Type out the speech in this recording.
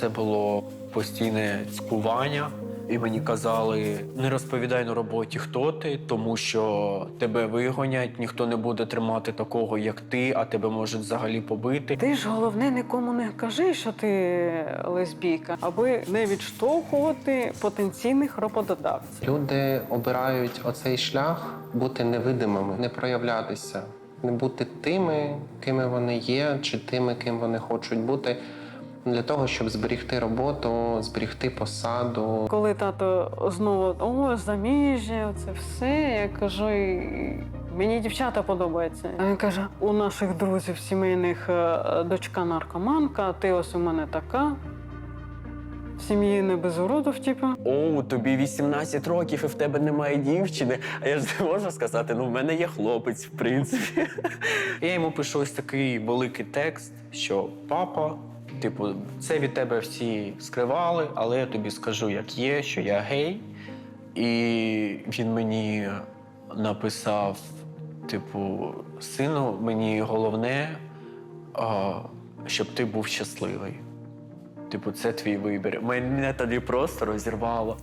Це було постійне цькування. І мені казали, не розповідай на роботі, хто ти, тому що тебе вигонять, ніхто не буде тримати такого, як ти, а тебе можуть взагалі побити. Ти ж головне нікому не кажи, що ти лесбійка, аби не відштовхувати потенційних роботодавців. Люди обирають оцей шлях бути невидимими, не проявлятися, не бути тими, кими вони є, чи тими, ким вони хочуть бути, для того, щоб зберігти роботу, зберігти посаду. Коли тато знову о, заміжжя, це все. Я кажу, «І мені дівчата подобаються. А він каже: у наших друзів сімейних е, дочка наркоманка, ти ось у мене така. В сім'ї не без уродів, типу. О, тобі 18 років і в тебе немає дівчини. А я ж не можу сказати, ну в мене є хлопець, в принципі. Я йому пишу ось такий великий текст, що папа, типу, це від тебе всі скривали, але я тобі скажу, як є, що я гей. І він мені написав: типу, сину, мені головне, щоб ти був щасливий. Типу, це твій вибір. Мене тоді просто розірвало.